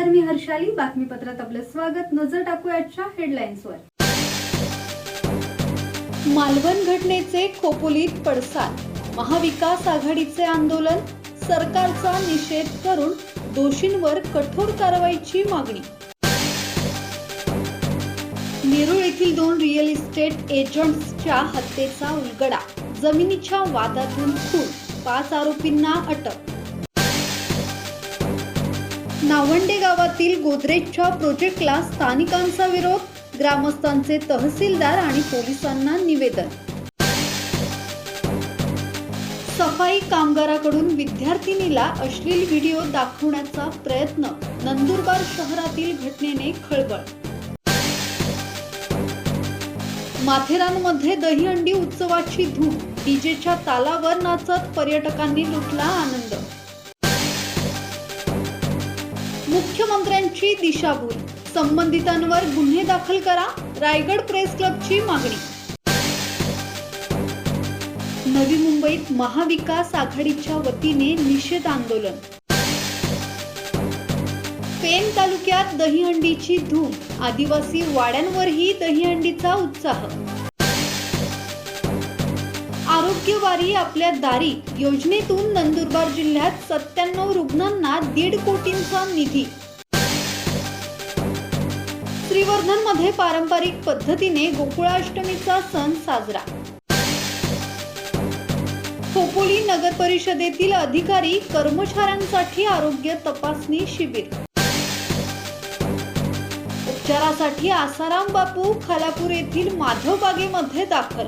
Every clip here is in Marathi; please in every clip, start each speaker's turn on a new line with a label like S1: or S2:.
S1: नमस्कार मी हर्षाली. बातमीपत्रात आपलं स्वागत. नजर टाकूयाच्या हेडलाईन्सवर मालवण घटनेचे खोपोलीत पडसाद. महाविकास आघाडीचे आंदोलन सरकारचा निषेध करून दोषींवर कठोर कारवाईची मागणी. नेरूळ येथील दोन रिअल इस्टेट एजंट्सच्या हत्येचा उलगडा. जमिनीच्या वादातून खून. पाच आरोपींना अटक. नावंडे गावातील गोदरेजच्या प्रोजेक्टला स्थानिकांचा विरोध ग्रामस्थांचे तहसीलदार आणि पोलिसांना निवेदन. सफाई कामगाराकडून विद्यार्थिनीला अश्लील व्हिडिओ दाखवण्याचा प्रयत्न नंदुरबार शहरातील घटनेने खळबळ. माथेरानमध्ये दहीहंडी उत्सवाची धूम डीजेच्या तालावर नाचत पर्यटकांनी लुटला आनंद. मुख्यमंत्र्यांची दिशाभूल. संबंधितांवर गुन्हे दाखल करा रायगड प्रेस क्लबची मागणी. नवी मुंबईत महाविकास आघाडीच्या वतीने निषेध आंदोलन. पेन तालुक्यात दहीहंडीची धूम. आदिवासी वाड्यांवरही दहीहंडीचा उत्साह. आरोग्यवारी आपल्या दारी योजनेतून नंदुरबार जिल्ह्यात सत्त्याण्णव रुग्णांना दीड कोटींचा निधी. श्रीवर्धनमध्ये पारंपरिक पद्धतीने गोकुळाष्टमीचा सण साजरा. खोपोली नगर परिषदेतील अधिकारी कर्मचाऱ्यांसाठी आरोग्य तपासणी शिबिर. उपचारासाठी आसाराम बापू खालापूर येथील माधव बागेमध्ये दाखल.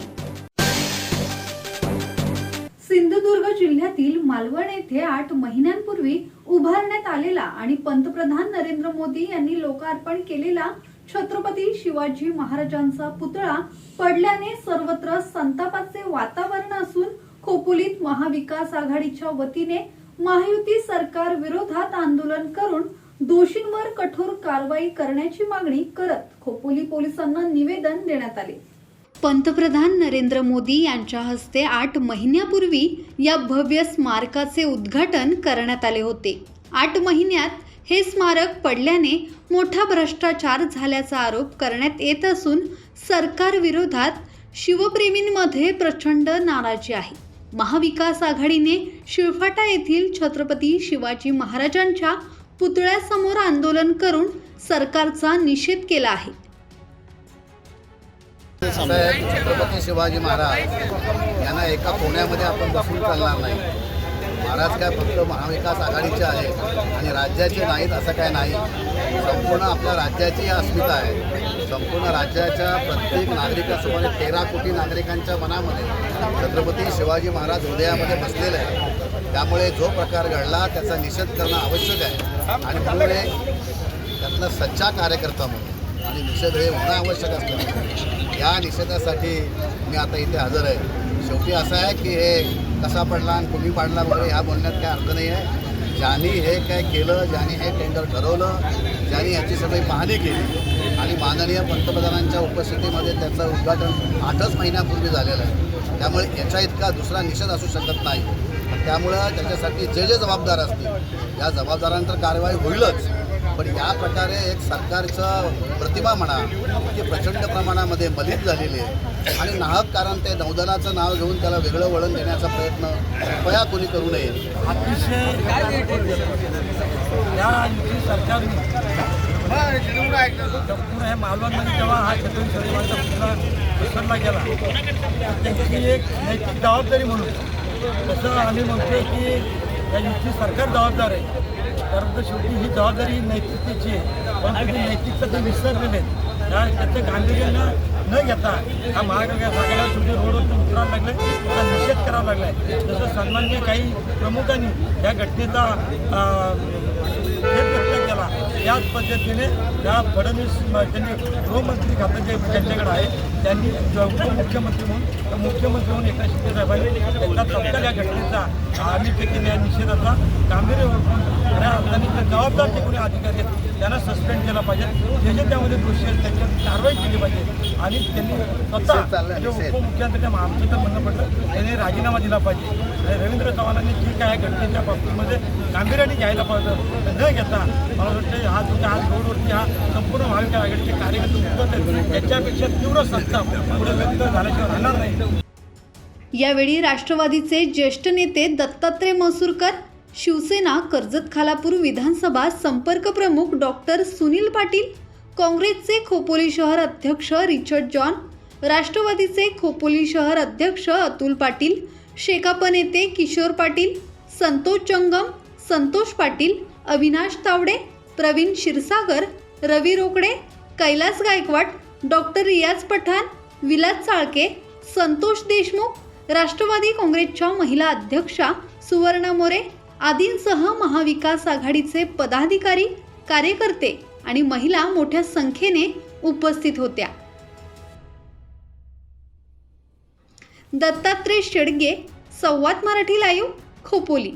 S1: सिंधुदुर्ग जिल्ह्यातील मालवण येथे आठ महिन्यांपूर्वी उभारण्यात आलेला आणि पंतप्रधान नरेंद्र मोदी यांनी लोकार्पण केलेला छत्रपती शिवाजी महाराजांचा पुतळा पडल्याने सर्वत्र संतापाचे वातावरण असून खोपोलीत महाविकास आघाडीच्या वतीने महायुती सरकार विरोधात आंदोलन करून दोषींवर कठोर कारवाई करण्याची मागणी करत खोपोली पोलिसांना निवेदन देण्यात आले. पंतप्रधान नरेंद्र मोदी यांच्या हस्ते आठ महिन्यापूर्वी या भव्य स्मारकाचे उद्घाटन करण्यात आले होते. आठ महिन्यात हे स्मारक पडल्याने मोठा भ्रष्टाचार झाल्याचा आरोप करण्यात येत असून सरकारविरोधात शिवप्रेमींमध्ये प्रचंड नाराजी आहे. महाविकास आघाडीने शिळफाटा येथील छत्रपती शिवाजी महाराजांच्या पुतळ्यासमोर आंदोलन करून सरकारचा निषेध केला आहे.
S2: साहेब छत्रपती शिवाजी महाराज यांना एका कोण्यामध्ये आपण बसून चालणार नाही. महाराज काय फक्त महाविकास आघाडीचे आहेत आणि राज्याचे नाहीत असं काय नाही. संपूर्ण आपल्या राज्याची अस्मिता आहे. संपूर्ण राज्याच्या प्रत्येक नागरिकासोबत तेरा कोटी नागरिकांच्या मनामध्ये छत्रपती शिवाजी महाराज हृदयामध्ये बसलेले आहे त्यामुळे जो प्रकार घडला त्याचा निषेध करणं आवश्यक आहे. आणि त्यामुळे त्यातला सच्चा कार्यकर्ता म्हणून आणि निषेध हे होणं आवश्यक असतं. या निषेधासाठी मी आता इथे हजर आहे. शेवटी असं आहे की हे कसा पडला आणि कुणी पाडला वगैरे ह्या बोलण्यात काय अर्थ नाही आहे. ज्यांनी हे काय केलं ज्यांनी हे टेंडर ठरवलं ज्यांनी याची सगळी पाहणी केली आणि माननीय पंतप्रधानांच्या उपस्थितीमध्ये त्याचं उद्घाटन आठच महिन्यापूर्वी झालेलं आहे. त्यामुळे याच्या इतका दुसरा निषेध असू शकत नाही. त्यामुळं त्याच्यासाठी जे जे जबाबदार असतील या जबाबदारांतर कारवाई होईलच. पण या प्रकारे एक सरकारचं प्रतिभा म्हणा की प्रचंड प्रमाणामध्ये मलित झालेली आहे आणि नाहक कारण ते नौदलाचं नाव घेऊन त्याला वेगळं वळण देण्याचा प्रयत्न कृपया कोणी करू नये.
S3: अतिशय या युती सरकारने हे मालवणमध्ये जेव्हा हा छत्रपती शिवाजीचा पुतळा विसरला गेला त्याची एक नैतिक जबाबदारी म्हणून तसं आम्ही म्हणतो की या युती सरकार जबाबदार आहे परंतु शेवटी ही जबाबदारी नैतिकतेची आहे. परंतु ती नैतिकता ते विसरलेले आहेत. त्या त्याचं गांभीर्यानं न घेता हा महाराष्ट्र सगळ्या शेवटी रोडवरती उतरायला लागलाय. त्याचा निषेध करावा लागलाय. जसं सन्मान्य काही प्रमुखांनी या घटनेचा अं, केला याच पद्धतीने त्या फडणवीस म- त्यांनी गृहमंत्री खातं जे त्यांच्याकडे आहे त्यांनी उपमुख्यमंत्री म्हणून मुख्यमंत्री म्हणून एका शिंदे साहेबांनी त्यांचा तत्काळ या घटनेचा आम्ही केलेल्या या निषेधाचा गांभीर्य जबाबदार जे कोणी अधिकारी आहेत त्यांना सस्पेंड केला पाहिजे. जे जे त्यामध्ये दोषी आहेत त्यांच्यावर कारवाई केली पाहिजे. आणि त्यांनी स्वतः म्हणजे. उपमुख्यमंत्री आमचं तर म्हणणं पडलं त्यांनी राजीनामा दिला पाहिजे. आणि रवींद्र चव्हाणांनी जी काय घटनेच्या बाबतीमध्ये गांभीर्याने घ्यायला पाहिजे. न घेता मला वाटतं हा तुमच्या आज रोडवरती हा संपूर्ण महाविकास आघाडीचे कार्यकर्ते आहेत याच्यापेक्षा तीव्र संताप पुढे व्यक्त झाल्याशिवाय राहणार नाही.
S1: यावेळी राष्ट्रवादीचे ज्येष्ठ नेते दत्तात्रय मसूरकर शिवसेना कर्जत खालापूर विधानसभा संपर्क प्रमुख डॉक्टर सुनील पाटील काँग्रेसचे खोपोली शहर अध्यक्ष रिचर्ड जॉन राष्ट्रवादीचे खोपोली शहर अध्यक्ष अतुल पाटील शेकाप नेते किशोर पाटील संतोष जंगम संतोष पाटील अविनाश तावडे प्रवीण क्षीरसागर रवी रोकडे कैलास गायकवाड डॉक्टर रियाज पठाण विलास चाळके संतोष देशमुख राष्ट्रवादी काँग्रेसच्या महिला अध्यक्षा सुवर्णा मोरे आदींसह महाविकास आघाडीचे पदाधिकारी कार्यकर्ते आणि महिला मोठ्या संख्येने उपस्थित होत्या. दत्तात्रय शेडगे संवाद मराठी लाईव्ह खोपोली.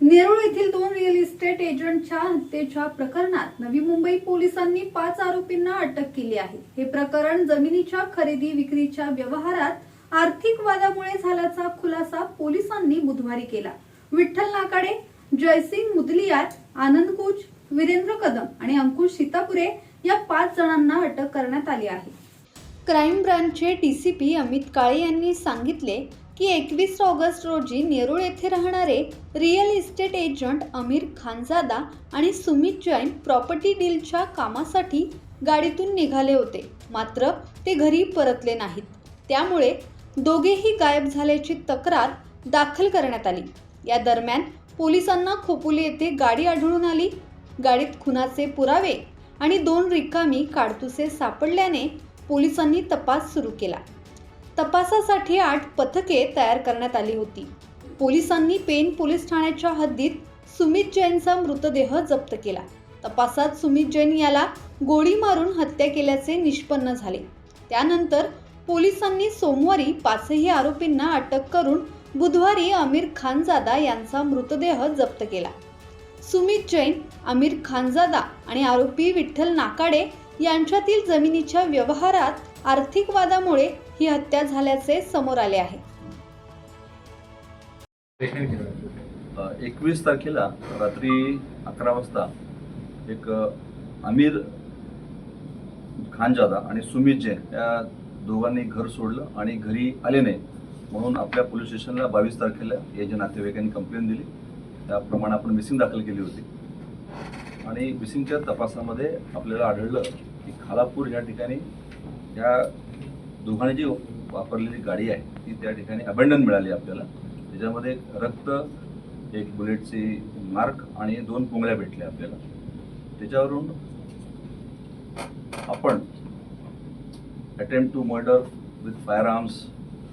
S1: नेरूळ येथील दोन रिअल इस्टेट एजंटच्या हत्येच्या प्रकरणात नवी मुंबई पोलिसांनी पाच आरोपींना अटक केली आहे. हे प्रकरण जमिनीच्या खरेदी विक्रीच्या व्यवहारात आर्थिक वादामुळे झाल्याचा खुलासा पोलिसांनी बुधवारी केला. विठ्ठल नाकाडे जयसिंग मुदलियार आनंद कुच वीरेंद्र कदम आणि अंकुश सीतापुरे या पाच जणांना अटक करण्यात आली आहे. Crime ब्रांचचे D C P Amit Kale यांनी सांगितले की एकवीस ऑगस्ट रोजी नेरूळ येथे राहणारे real estate agent Amir Khanzada आणि सुमित जैन प्रॉपर्टी डीलच्या कामासाठी गाडीतून निघाले होते. मात्र ते घरी परतले नाहीत. त्यामुळे दोघेही गायब झाल्याची तक्रार दाखल करण्यात आली. या दरम्यान पोलिसांना खोपोली येथे गाडी आढळून आली. गाडीत खुनाचे पुरावे आणि दोन रिकामी काडतुसे सापडल्याने पोलिसांनी तपास सुरू केला. तपासासाठी आठ पथके तयार करण्यात आली होती. पोलिसांनी पेन पोलीस ठाण्याच्या हद्दीत सुमित जैनचा मृतदेह जप्त केला. तपासात सुमित जैन याला गोळी मारून हत्या केल्याचे निष्पन्न झाले. त्यानंतर पोलिसांनी सोमवारी पाचही आरोपींना अटक करून बुधवारी आमिर खानजादा यांचा मृतदेह जप्त केला. सुमित जैन आमिर खानजादा आणि आरोपी विठ्ठल नाकाडे यांच्यातील जमिनीच्या व्यवहारात आर्थिक वादामुळे ही हत्या झाल्याचे समोर आले आहे.
S4: एकवीस तारखेला रात्री अकरा वाजता एक अमीर आमिर खानजादा आणि सुमित जैन या दोघांनी घर सोडलं आणि घरी आले नाही. म्हणून आपल्या पोलीस स्टेशनला बावीस तारखेला याच्या नातेवाईकांनी कंप्लेंट दिली त्याप्रमाणे आपण मिसिंग दाखल केली होती. आणि मिसिंगच्या तपासामध्ये आपल्याला आढळलं की खालापूर या ठिकाणी या दोघांनी जी वापरलेली गाडी आहे ती त्या ठिकाणी अबंडन मिळाली आपल्याला. त्याच्यामध्ये रक्त एक बुलेटची मार्क आणि दोन पुंगळ्या भेटल्या आपल्याला. त्याच्यावरून आपण attempt to murder with firearms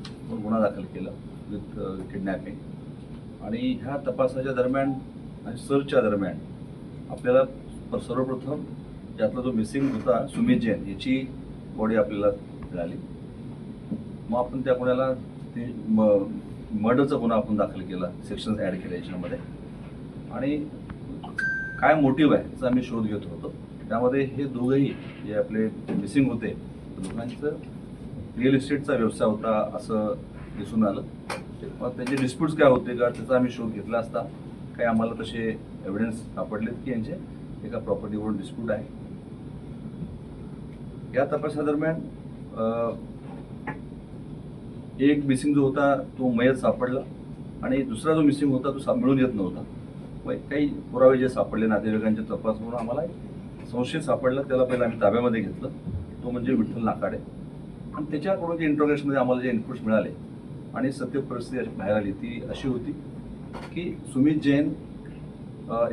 S4: म्हणून गुन्हा दाखल केला विथ किडनॅपिंग uh, आणि ह्या तपासाच्या दरम्यान आणि सर्चच्या दरम्यान आपल्याला सर्वप्रथम त्यातला जो मिसिंग होता सुमित जैन याची बॉडी आपल्याला मिळाली. मग आपण त्या गुन्ह्याला ते म मर्डरचा गुन्हा आपण दाखल केला सेक्शन्स ॲड केले याच्यामध्ये. आणि काय मोटिव्ह आहे याचा आम्ही शोध घेत होतो. त्यामध्ये हे दोघंही जे आपले मिसिंग होते दोघांचं रिअल इस्टेटचा व्यवसाय होता असं दिसून आलं. मग त्यांचे डिस्प्यूट्स काय होते का त्याचा आम्ही शोध घेतला असता. काही आम्हाला तसे एव्हिडन्स सापडलेत की यांचे एका प्रॉपर्टीवरून डिस्प्यूट आहे. या तपासादरम्यान एक मिसिंग जो होता तो मयत सापडला आणि दुसरा जो मिसिंग होता तो सा मिळून येत नव्हता. मग काही पुरावे जे सापडले नातेवाईकांच्या तपास म्हणून आम्हाला संशय सापडला त्याला पहिला आम्ही ताब्यामध्ये घेतलं. तो म्हणजे विठ्ठल नाकाडे. आणि त्याच्याकडून जे इंट्रोगेशनमध्ये आम्हाला जे इनपुट्स मिळाले आणि सत्य परिस्थिती अशी बाहेर आली ती अशी होती की सुमित जैन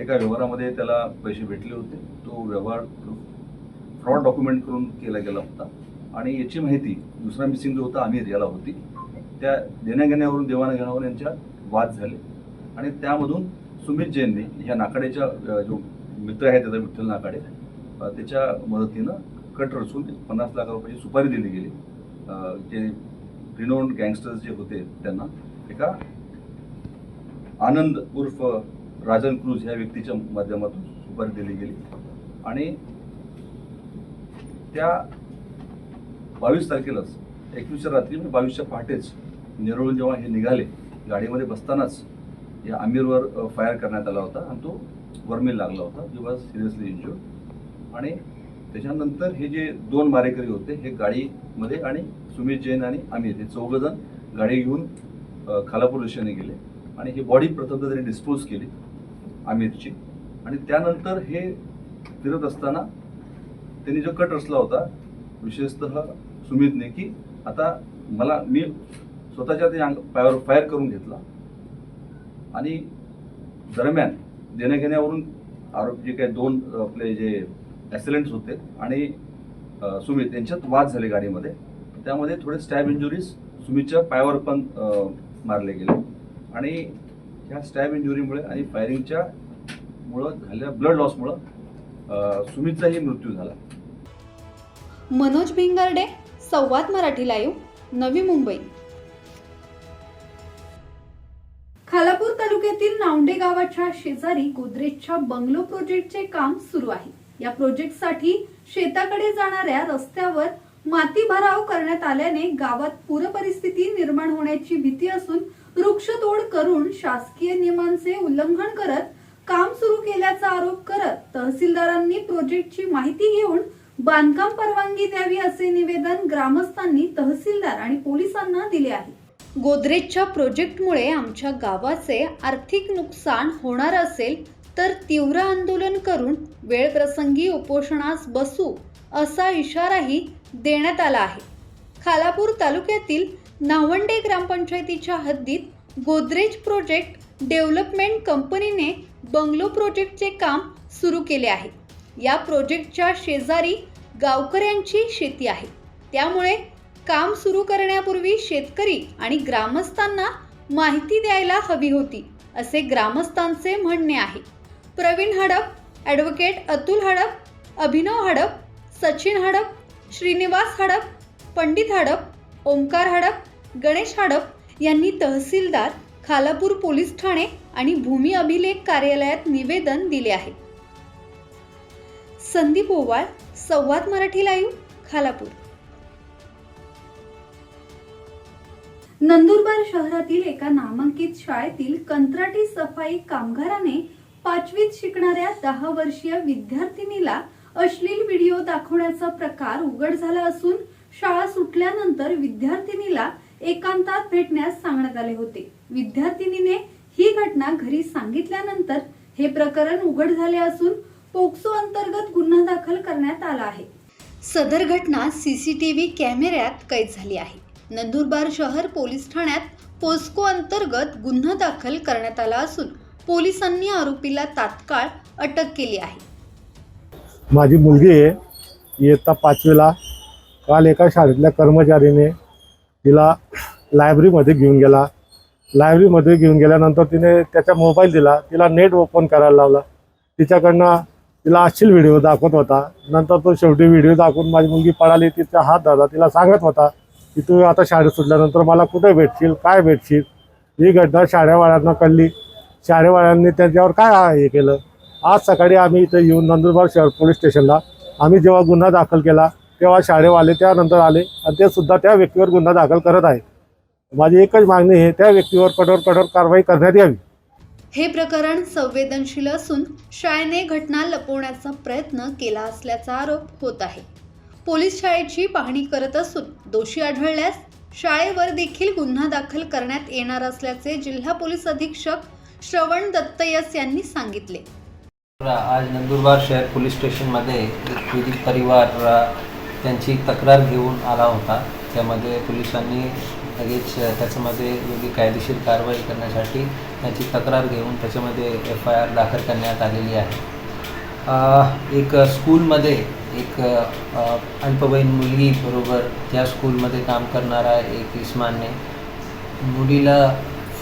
S4: एका व्यवहारामध्ये त्याला पैसे भेटले होते. तो व्यवहार फ्रॉड डॉक्युमेंट करून केला गेला होता. आणि याची माहिती दुसरा मिसिंग जो होता आमिर याला होती. त्या देण्याघेण्यावरून देवाणघेण्यावरून यांच्या वाद झाले. आणि त्यामधून सुमित जैनने ह्या नाकाडेच्या जो मित्र आहे त्याचा विठ्ठल नाकाडे त्याच्या मदतीनं कट रचून पन्नास लाख रुपयाची सुपारी दिली गेली. जे रिनोन गँगस्टर्स जे होते त्यांना एका आनंद उर्फ राजन क्रूज ह्या व्यक्तीच्या माध्यमातून सुपारी दिली गेली. आणि त्या बावीस तारखेलाच एकवीसच्या रात्री म्हणजे बावीसच्या पहाटेच नेरळून जेव्हा हे निघाले गाडीमध्ये बसतानाच या आमिरवर फायर करण्यात आला होता आणि तो वर्मेल लागला होता. ही वॉज सिरियसली इंजुर्ड आणि त्याच्यानंतर हे जे दोन मारेकरी होते हे गाडीमध्ये आणि सुमित जैन आणि आमिर हे चौघजण गाडी घेऊन खालापूर दिशेने गेले आणि ही बॉडी प्रथमतः त्यांनी डिस्पोज केली आमिरची. आणि त्यानंतर हे फिरत असताना त्यांनी जो कट रचला होता विशेषतः सुमितने की आता मला मी स्वतःच्या ते अंग पायावर फायर करून घेतला आणि दरम्यान देण्याघेण्यावरून आरोप जे काही दोन आपले जे ॲक्सिडेंट्स होते आणि सुमित यांच्यात वाद झाले गाडीमध्ये. त्यामध्ये थोडे स्टॅब इंजुरीज सुमितच्या पायावर पण मारले गेले. आणि ह्या स्टॅब इंजुरीमुळे आणि फायरिंगच्या मुळं झालेल्या ब्लड लॉसमुळं सुमितचाही मृत्यू झाला.
S1: मनोज भिंगारडे संवाद मराठी लाईव्ह नवी मुंबई. खालापूर तालुक्यातील नावंडे गावाच्या शेजारी गोदरेजच्या बंगलो प्रोजेक्टचे काम सुरू आहे. या प्रोजेक्टसाठी शेताकडे जाणाऱ्या रस्त्यावर माती भराव करण्यात आल्याने गावात पूर परिस्थिती निर्माण होण्याची भीती असून वृक्षतोड करून शासकीय नियमांचे उल्लंघन करत काम सुरू केल्याचा आरोप करत तहसीलदारांनी प्रोजेक्टची माहिती घेऊन बांधकाम परवानगी द्यावी असे निवेदन ग्रामस्थांनी तहसीलदार आणि पोलिसांना दिले आहे. गोदरेजच्या प्रोजेक्टमुळे आमच्या गावाचे आर्थिक नुकसान होणार असेल तर तीव्र आंदोलन करून वेळप्रसंगी उपोषणास बसू असा इशाराही देण्यात आला आहे. खालापूर तालुक्यातील नावंडे ग्रामपंचायतीच्या हद्दीत गोदरेज प्रोजेक्ट डेव्हलपमेंट कंपनीने बंगलो प्रोजेक्टचे काम सुरू केले आहे. या प्रोजेक्टच्या शेजारी गावकऱ्यांची शेती आहे. त्यामुळे काम सुरू करण्यापूर्वी शेतकरी आणि ग्रामस्थांना माहिती द्यायला हवी होती असे ग्रामस्थांचे म्हणणे आहे. प्रवीण हडप ॲडव्होकेट अतुल हडप अभिनव हडप सचिन हडप श्रीनिवास हडप पंडित हडप ओंकार हडप गणेश हडप यांनी तहसीलदार खालापूर पोलीस ठाणे आणि भूमी अभिलेख कार्यालयात निवेदन दिले आहे. संदीप ओवाळ संवाद मराठी लाईव्ह खालापूर. नंदुरबार शहरातील एका नामांकित शाळेतील कंत्राटी सफाई कामगाराने पाचवीत शिकणाऱ्या दहा वर्षीय विद्यार्थिनीला अश्लील व्हिडिओ दाखवण्याचा प्रकार उघड झाला असून शाळा सुटल्यानंतर विद्यार्थिनीला एकांतात भेटण्यास सांगण्यात आले होते. विद्यार्थिनीने ही घटना घरी सांगितल्यानंतर हे प्रकरण उघड झाले असून पोक्सो अंतर्गत गुन्हा दाखल करण्यात आला आहे. सदर घटना सीसीटीव्ही कॅमेऱ्यात कैद झाली आहे. नंदुरबार शहर पोलीस ठाण्यात पोस्को अंतर्गत गुन्हा दाखल करण्यात आला असून पोलिसांनी आरोपीला तात्काळ अटक केली आहे.
S5: माझी मुलगी आहे. इयत्ता पाचवीला काल एका शाळेतल्या कर्मचारीने तिला लायब्ररीमध्ये घेऊन गेला. लायब्ररीमध्ये घेऊन गेल्यानंतर तिने त्याचा मोबाईल दिला. तिला नेट ओपन करायला लावला. तिच्याकडनं तिला अश्लील व्हिडिओ दाखवत होता. नंतर तो शेवटी व्हिडिओ दाखवून माझी मुलगी पळाली. तिचा हात धरला. तिला सांगत होता की तू आता शाळेत सुटल्यानंतर मला कुठे भेटशील? काय भेटशील? ही घटना शाळेवाल्यांना कळली. शाळेवाल्यांनी त्याच्यावर काय हे केलं? आज सकाळी आम्ही इथे येऊन नंदुरबार शहर पोलीस स्टेशनला आम्ही जेव्हा गुन्हा दाखल केला तेव्हा शाळेवाले त्यानंतर आले आणि ते सुद्धा त्या व्यक्तीवर गुन्हा दाखल करत आहे माझी एकच मागणी आहे त्या व्यक्तीवर कठोर कठोर कारवाई करण्यात यावी.
S1: हे प्रकरण संवेदनशील असून शाळेने घटना लपवण्याचा प्रयत्न केला असल्याचा आरोप होत आहे. पोलीस शाळेची पाहणी करत असून दोषी आढळल्यास शाळेवर देखील गुन्हा दाखल करण्यात येणार असल्याचे जिल्हा पोलीस अधीक्षक श्रवण दत्तयस यांनी सांगितले.
S6: आज नंदुरबार शहर पोलीस स्टेशनमध्ये एक पीडित परिवार त्यांची तक्रार घेऊन आला होता. त्यामध्ये पोलिसांनी लगेच त्याच्यामध्ये योग्य कायदेशीर कारवाई करण्यासाठी त्यांची तक्रार घेऊन त्याच्यामध्ये एफ आय आर दाखल करण्यात आलेली आहे. एक स्कूलमध्ये एक अल्पवयीन मुलगी बरोबर त्या स्कूलमध्ये काम करणारा एक इस्मानने मुलीला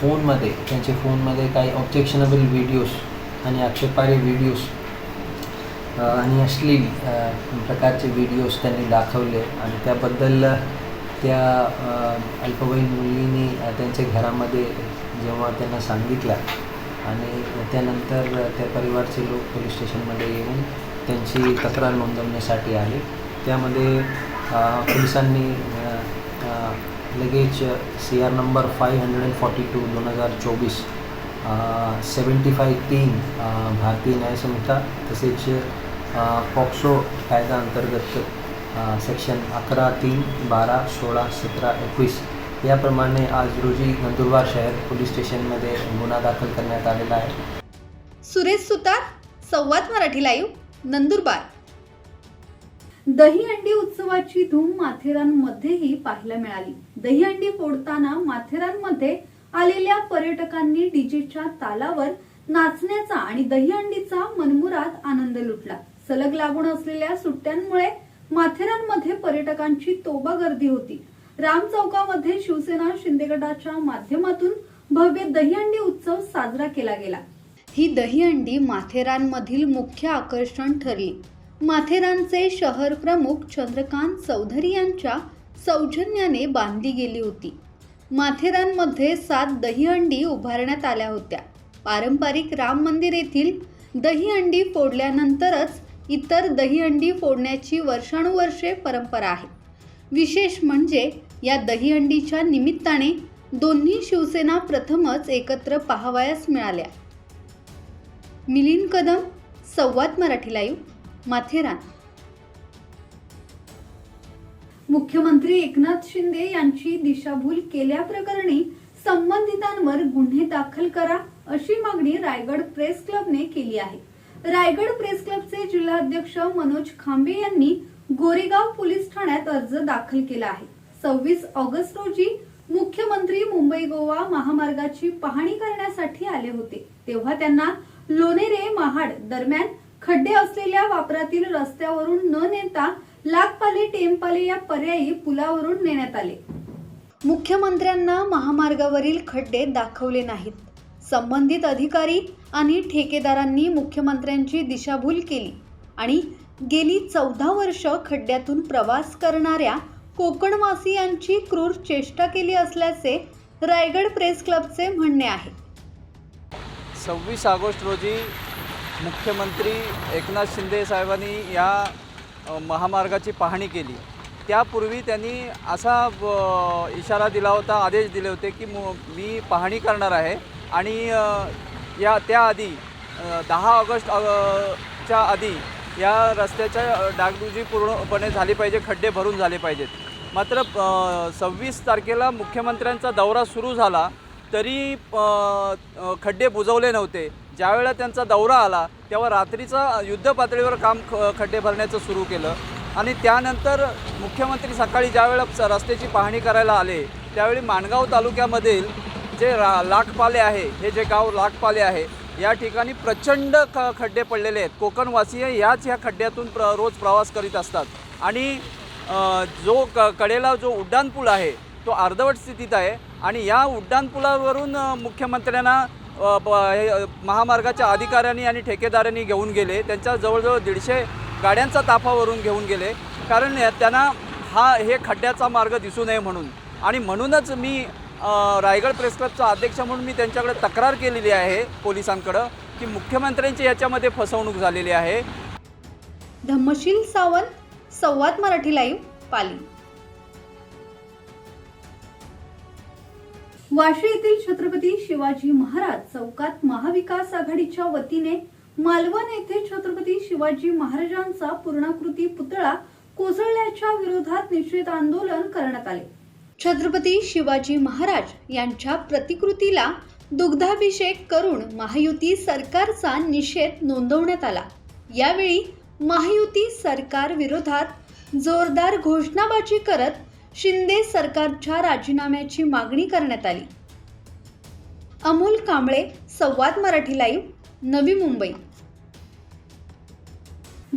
S6: फोनमध्ये त्यांच्या फोनमध्ये काही ऑब्जेक्शनेबल व्हिडिओज आणि आक्षेपार्ह व्हिडिओज आणि अश्लील प्रकारचे व्हिडिओज त्यांनी दाखवले आणि त्याबद्दल त्या अल्पवयीन मुलींनी त्यांच्या घरामध्ये जेव्हा त्यांना सांगितलं आणि त्यानंतर त्या परिवारचे लोक पोलीस स्टेशनमध्ये येऊन त्यांची तक्रार नोंदवण्यासाठी आले. त्यामध्ये पोलिसांनी लगेच C R number five hundred and forty two दोन हजार चोवीस सेवन्टी फाय तीन भारतीय न्यायसंहिता तसेच पॉक्सो कायदा अंतर्गत सेक्शन अकरा तीन बारा सोळा सतरा एकवीस याप्रमाणे आज रोजी नंदुरबार शहर पोलीस स्टेशनमध्ये गुन्हा दाखल करण्यात आलेला आहे.
S1: सुरेश सुतार संवाद मराठी लाईव्ह नंदुरबार. दही अंडी उत्सवाची धूम माथेरानमध्येही पाहायला मिळाली. दहीहंडी फोडताना माथेरानमध्ये आलेल्या पर्यटकांनी डीजेच्या तालावर नाचण्याचा आणि दहीहंडीचा मनमुराद आनंद लुटला. सलग लागून असलेल्या सुट्ट्यांमुळे माथेरानमध्ये पर्यटकांची तोबा गर्दी होती. राम चौकामध्ये शिवसेना शिंदे गटाच्या माध्यमातून भव्य दहीहंडी उत्सव साजरा केला गेला. ही दहीहंडी माथेरानमधील मुख्य आकर्षण ठरली. माथेरानचे शहर प्रमुख चंद्रकांत चौधरी यांच्या सौजन्याने बांधली गेली होती. माथेरानमध्ये सात दहीहंडी उभारण्यात आल्या होत्या. पारंपरिक राम मंदिर येथील दहीहंडी फोडल्यानंतरच इतर दहीहंडी फोडण्याची वर्षानुवर्षे परंपरा आहे. विशेष म्हणजे या दहीहंडीच्या निमित्ताने दोन्ही शिवसेना प्रथमच एकत्र पाहावयास मिळाल्या. मिलिंद कदम संवाद मराठी लाईव्ह माथेरान. मुख्यमंत्री एकनाथ शिंदे यांची दिशाभूल केल्याप्रकरणी संबंधितांवर गुन्हे दाखल करा अशी मागणी रायगड प्रेस क्लबने केली आहे. रायगड प्रेस क्लबचे जिल्हाध्यक्ष मनोज खांबे यांनी गोरेगाव पोलीस ठाण्यात अर्ज दाखल केला आहे. सव्वीस ऑगस्ट रोजी मुख्यमंत्री मुंबई गोवा महामार्गाची पाहणी करण्यासाठी आले होते. तेव्हा त्यांना लोणेरे महाड दरम्यान खड्डे असलेल्या वापरातील रस्त्यावरून न नेता लागपाले टेमपाले या पर्यायी पुलावरून नेण्यात आले. मुख्यमंत्र्यांना महामार्गावरील खड्डे दाखवले नाहीत. संबंधित अधिकारी आणि ठेकेदारांनी मुख्यमंत्र्यांची दिशाभूल केली आणि गेली चौदा वर्ष खड्ड्यातून प्रवास करणाऱ्या कोकणवासियांची क्रूर चेष्टा केली असल्याचे रायगड प्रेस क्लबचे म्हणणे आहे.
S7: सव्वीस ऑगस्ट रोजी मुख्यमंत्री एकनाथ शिंदे साहेबांनी या महामार्गाची पाहणी केली. त्यापूर्वी त्यांनी असा इशारा दिला होता आदेश दिले होते की मी पाहणी करणार आहे आणि या त्याआधी दहा ऑगस्ट च्या आधी या रस्त्याच्या डागडुजी पूर्णपणे झाली पाहिजे खड्डे भरून झाले पाहिजेत. मात्र सव्वीस तारखेला मुख्यमंत्र्यांचा दौरा सुरू झाला तरी खड्डे बुजवले नव्हते. ज्यावेळेला त्यांचा दौरा आला तेव्हा रात्रीचं युद्धपातळीवर काम ख खड्डे भरण्याचं सुरू केलं. आणि त्यानंतर मुख्यमंत्री सकाळी ज्यावेळेला रस्त्याची पाहणी करायला आले त्यावेळी माणगाव तालुक्यामधील जे रा लाखपाले आहे हे जे गाव लाखपाले आहे या ठिकाणी प्रचंड ख खड्डे पडलेले आहेत. कोकणवासीय याच ह्या खड्ड्यातून प्र रोज प्रवास करीत असतात. आणि जो क कडेला जो उड्डाणपूल आहे तो अर्धवट स्थितीत आहे. आणि या उड्डाणपुलावरून मुख्यमंत्र्यांना महामार्गाच्या अधिकाऱ्यांनी आणि ठेकेदारांनी घेऊन गेले. त्यांच्या जवळजवळ दीडशे गाड्यांचा ताफावरून घेऊन गेले. कारण त्यांना हा हे खड्ड्याचा मार्ग दिसू नये म्हणून. आणि म्हणूनच मी रायगड प्रेस क्लबचा अध्यक्ष म्हणून मी त्यांच्याकडे तक्रार केलेली आहे पोलिसांकडं की मुख्यमंत्र्यांची याच्यामध्ये फसवणूक झालेली आहे.
S1: धम्मशील सावंत संवाद मराठी लाईव्ह पाली. वाशी येथील छत्रपती शिवाजी महाराज चौकात महाविकास आघाडीच्या वतीने मालवण येथे छत्रपती शिवाजी महाराजांचा पूर्णाकृती पुतळा कोसळल्याच्या विरोधात निषेध आंदोलन करण्यात आले. छत्रपती शिवाजी महाराज यांच्या प्रतिकृतीला दुग्धाभिषेक करून महायुती सरकारचा निषेध नोंदवण्यात आला. यावेळी महायुती सरकार विरोधात जोरदार घोषणाबाजी करत शिंदे सरकारच्या राजीनाम्याची मागणी करण्यात आली. अमोल कांबळे संवाद मराठी लाईव्ह नवी मुंबई.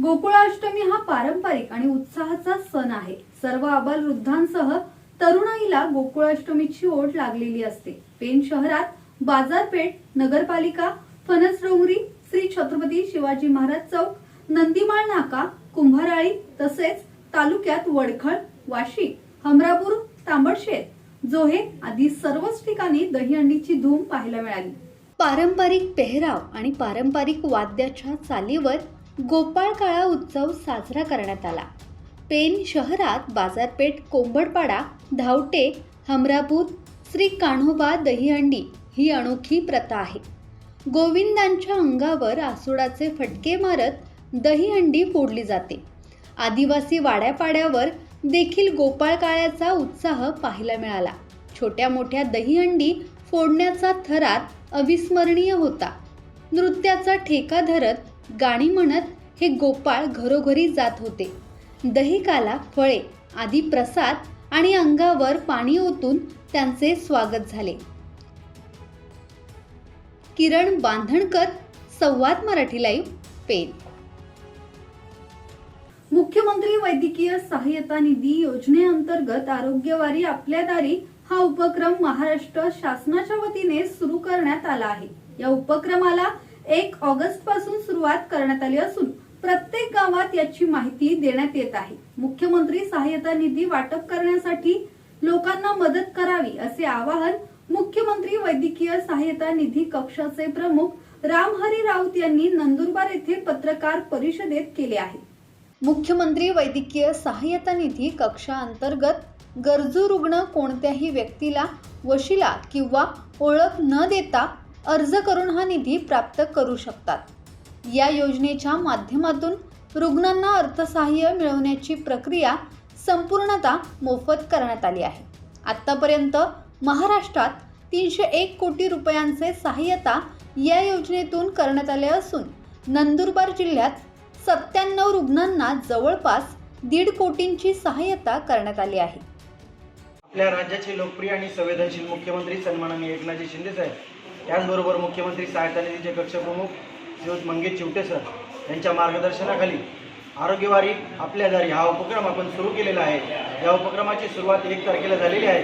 S1: गोकुळाष्टमी हा पारंपरिक आणि उत्साहाचा सण आहे. सर्व आबाल वृद्धांसह तरुणाईला गोकुळाष्टमीची ओढ लागलेली असते. पेन शहरात बाजारपेठ नगरपालिका फणस डोंगरी श्री छत्रपती शिवाजी महाराज चौक नंदीमाळ नाका कुंभाराळी तसेच तालुक्यात वडखळ वाशी हमरापूर तांबडशेत जोहे आदी सर्वच ठिकाणी दहीहंडीची धूम पाहायला मिळाली. पारंपरिक पेहराव आणि पारंपरिक वाद्याच्या चालीवर गोपाळ काळा उत्सव साजरा करण्यात आला. पेन शहरात बाजारपेठ कोंबडपाडा धावटे हमरापूर श्री कान्होबा दहीहंडी ही अनोखी प्रथा आहे. गोविंदांच्या अंगावर आसुडाचे फटके मारत दहीहंडी फोडली जाते. आदिवासी वाड्यापाड्यावर देखील गोपाळकाळ्याचा उत्साह पाहायला मिळाला. छोट्या मोठ्या दहीहंडी फोडण्याचा थरार अविस्मरणीय होता. नृत्याचा ठेका धरत गाणी म्हणत हे गोपाळ घरोघरी जात होते. दहिकाला फळे आदी प्रसाद आणि अंगावर पाणी ओतून त्यांचे स्वागत झाले. किरण बांधणकर संवाद मराठी लाईव्ह पेन मुख्यमंत्री वैद्यकीय सहाय्यता निधी योजनेअंतर्गत आरोग्यवारी आपल्या दारी हा उपक्रम महाराष्ट्र शासनाच्या वतीने सुरू करण्यात आला आहे. या उपक्रमाला एक ऑगस्टपासून सुरुवात करण्यात आली असून प्रत्येक गावात याची माहिती देण्यात येत आहे. मुख्यमंत्री सहाय्यता निधी वाटप करण्यासाठी लोकांना मदत करावी असे आवाहन मुख्यमंत्री वैद्यकीय सहाय्यता निधी कक्षाचे प्रमुख रामहरी राऊत यांनी नंदुरबार येथे पत्रकार परिषदेत केले आहे. मुख्यमंत्री वैद्यकीय सहाय्यता निधी कक्षाअंतर्गत गरजू रुग्ण कोणत्याही व्यक्तीला वशिला किंवा ओळख न देता अर्ज करून हा निधी प्राप्त करू शकतात. या योजनेच्या माध्यमातून रुग्णांना अर्थसहाय्य मिळवण्याची प्रक्रिया संपूर्णतः मोफत करण्यात आली आहे. आत्तापर्यंत महाराष्ट्रात तीनशे एक कोटी रुपयांचे सहाय्यता या योजनेतून करण्यात आले असून नंदुरबार जिल्ह्यात सत्त्याण्णव रुग्णांना जवळपास दीड कोटींची सहाय्यता करण्यात आली आहे.
S8: आपल्या राज्याचे लोकप्रिय आणि संवेदनशील मुख्यमंत्री सन्माननीय एकनाथजी शिंदे साहेब त्याचबरोबर मुख्यमंत्री सहायता निधीचे कक्षप्रमुख श्रीयुत मंगेश चिवटे सर यांच्या मार्गदर्शनाखाली आरोग्यवारी आपल्या दारी हा उपक्रम आपण सुरू केलेला आहे. या उपक्रमाची सुरुवात एक तारखेला झालेली आहे.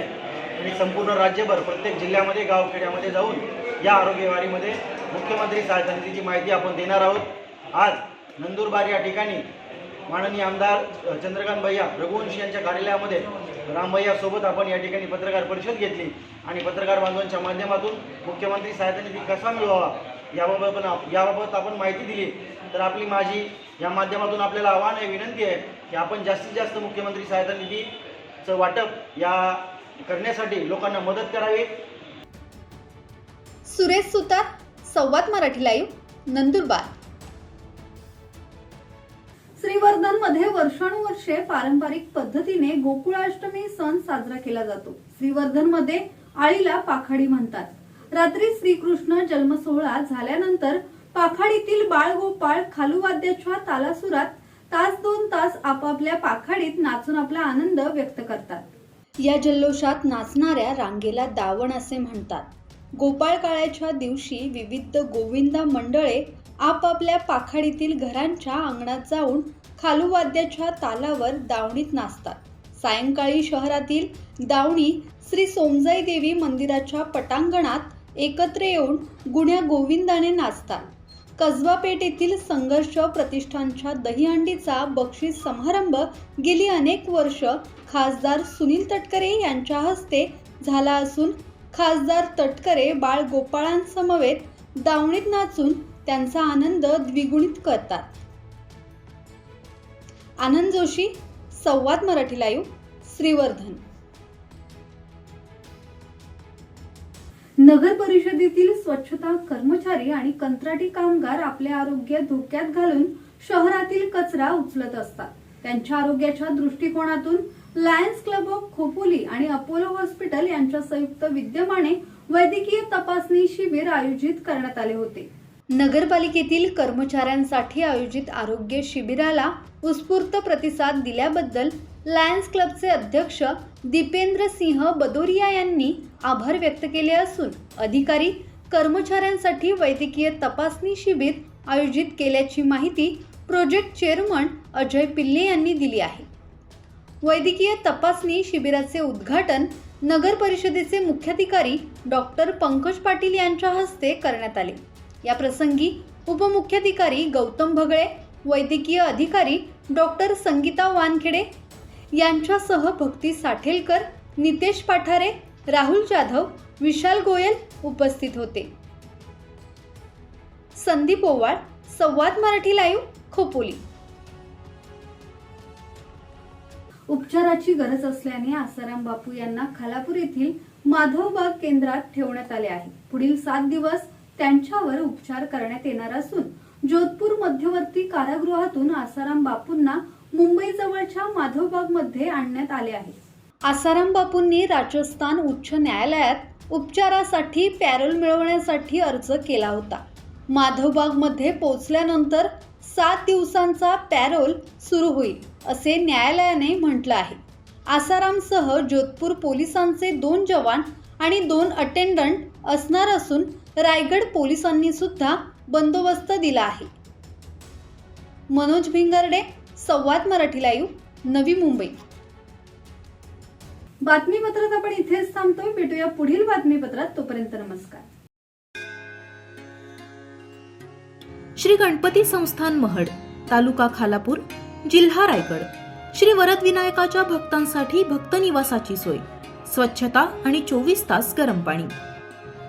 S8: आणि संपूर्ण राज्यभर प्रत्येक जिल्ह्यामध्ये गावखेड्यामध्ये जाऊन या आरोग्यवारीमध्ये मुख्यमंत्री सहायता निधीची माहिती आपण देणार आहोत. आज नंदुरबार या ठिकाणी माननीय आमदार चंद्रकांत भैया रघुवंशी यांच्या कार्यालयामध्ये रामभैया सोबत आपण या ठिकाणी पत्रकार परिषद घेतली आणि पत्रकार बांधवांच्या माध्यमातून मुख्यमंत्री सहायता निधी कसा मिळवावा याबाबत पण याबाबत आपण माहिती दिली. तर आपली माझी या माध्यमातून आपल्याला आव्हान आहे विनंती आहे की आपण जास्तीत जास्त मुख्यमंत्री सहायता निधीचं वाटप या करण्यासाठी लोकांना मदत करावी.
S1: सुरेश सुतार संवाद मराठी लाईव्ह नंदुरबार. श्रीवर्धनमध्ये वर्षानुवर्षे पारंपरिक पद्धतीने गोकुळाष्टमी सण साजरा केला जातो. श्रीवर्धनमध्ये आळीला पाखाडी म्हणतात. रात्री श्रीकृष्ण जन्म सोहळा झाल्यानंतर पाखाडीतील बाळगोपाळ गोपाळ खालुवाद्याच्या तालासुरात तास दोन तास आपापल्या पाखाडीत नाचून आपला आनंद व्यक्त करतात. या जल्लोषात नाचणाऱ्या रांगेला दावण असे म्हणतात. गोपाळ काळ्याच्या दिवशी विविध गोविंदा मंडळे आपापल्या पाखाडीतील घरांच्या अंगणात जाऊन खालुवाद्याच्या तालावर दावणीत नाचतात. सायंकाळी शहरातील दावणी श्री सोमजाई देवी मंदिराच्या पटांगणात एकत्र येऊन गुण्या गोविंदाने नाचतात. कसबापेठ येथील संघर्ष प्रतिष्ठानच्या दहीहंडीचा बक्षीस समारंभ गेली अनेक वर्ष खासदार सुनील तटकरे यांच्या हस्ते झाला असून खासदार तटकरे बाळ गोपाळांसमवेत दावणीत नाचून त्यांचा आनंद द्विगुणित करतात. आनंद जोशी संवाद मराठी लाईव्ह श्रीवर्धन. नगर परिषदेतील स्वच्छता कर्मचारी आणि कंत्राटी कामगार आपले आरोग्य धोक्यात घालून शहरातील कचरा उचलत असतात. त्यांच्या आरोग्याच्या दृष्टिकोनातून लायन्स क्लब ऑफ खोपोली आणि अपोलो हॉस्पिटल यांच्या संयुक्त विद्यमाने वैद्यकीय तपासणी शिबिर आयोजित करण्यात आले होते. नगरपालिकेतील कर्मचाऱ्यांसाठी आयोजित आरोग्य शिबिराला उत्स्फूर्त प्रतिसाद दिल्याबद्दल लायन्स क्लबचे अध्यक्ष दीपेंद्र सिंह बदोरिया यांनी आभार व्यक्त केले असून अधिकारी कर्मचाऱ्यांसाठी वैद्यकीय तपासणी शिबिर आयोजित केल्याची माहिती प्रोजेक्ट चेअरमन अजय पिल्ले यांनी दिली आहे. वैद्यकीय तपासणी शिबिराचे उद्घाटन नगर परिषदेचे मुख्याधिकारी डॉक्टर पंकज पाटील यांच्या हस्ते करण्यात आले. या प्रसंगी उपमुख्याधिकारी गौतम भगळे वैद्यकीय अधिकारी डॉक्टर संगीता वानखेडे यांच्यासह भक्ती साठेलकर नितेश पाठारे राहुल जाधव विशाल गोयल उपस्थित होते. संदीप ओवाळ संवाद मराठी लाईव्ह खोपोली. उपचाराची गरज असल्याने आसाराम बापू यांना खालापूर येथील माधवबाग केंद्रात ठेवण्यात आले आहे. पुढील सात दिवस त्यांच्यावर उपचार करण्यात येणार असून जोधपूर मध्यवर्ती कारागृहातून आसाराम बापूंना मुंबई जवळच्या माधवबागमध्ये आणण्यात आले आहे. आसाराम बापूंनी राजस्थान उच्च न्यायालयात उपचारासाठी पॅरोल मिळवण्यासाठी अर्ज केला होता. माधवबागमध्ये पोहोचल्यानंतर सात दिवसांचा पॅरोल सुरू होईल असे न्यायालयाने म्हटलं आहे. आसारामसह जोधपूर पोलिसांचे दोन जवान आणि दोन अटेंडंट असणार असून रायगड पोलिसांनी सुद्धा बंदोबस्त दिला आहे. मनोज भिंगर्डे संवाद मराठी लाईव्ह नवी मुंबई. बातमीपत्रात आपण इथेच थांबतोय. भेटूया पुढील बातमीपत्रात. तोपर्यंत नमस्कार.
S9: श्री गणपती संस्थान महड तालुका खालापूर जिल्हा रायगड. श्री वरद विनायकाच्या भक्तांसाठी भक्त निवासाची सोय. स्वच्छता आणि चोवीस तास गरम पाणी.